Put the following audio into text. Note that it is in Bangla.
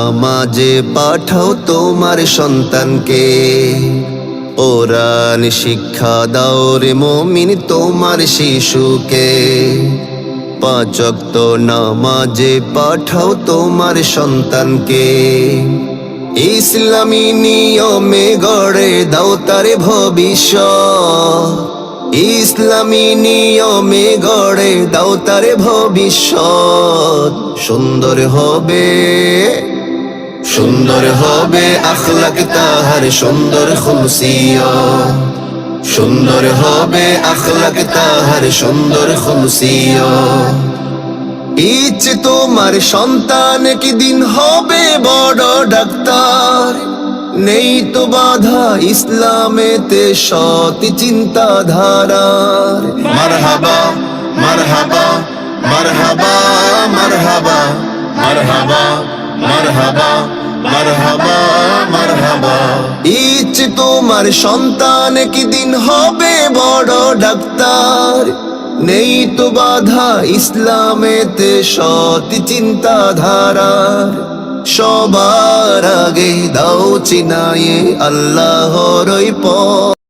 মাঝে পাঠাও তোমার সন্তানকে। ওরান শিক্ষা দাও রে মমিন তোমার শিশুকে। পাঁচক্ত নামাজে পাঠাও তোমার সন্তানকে। ইসলামী নিয়মে গড়ে দাও তার ভবিষ্যৎ। ইসলামী নিয়মে গড়ে দাও তার ভবিষ্যৎ। সুন্দর হবে সুন্দর হবে আখলাক তাহার সুন্দর খুলসিয়া সুন্দর হবে আখলাক তাহার সুন্দর খুলসিয়া ইচ্ছে তোমার সন্তান কি দিন হবে বড় ডাক্তার? নেই তো বাধা ইসলামেতে সৎ চিন্তাধারার। মারহাবা মারহাবা মারহাবা মারহাবা মারহাবা মারহাবা ইচ্ছে তোমার সন্তান কি দিন হবে বড় ডাক্তার? নেই তো বাধা ইসলামেতে সৎ চিন্তাধারার। সবার আগে দাও চিনায়ে আল্লাহর পথ।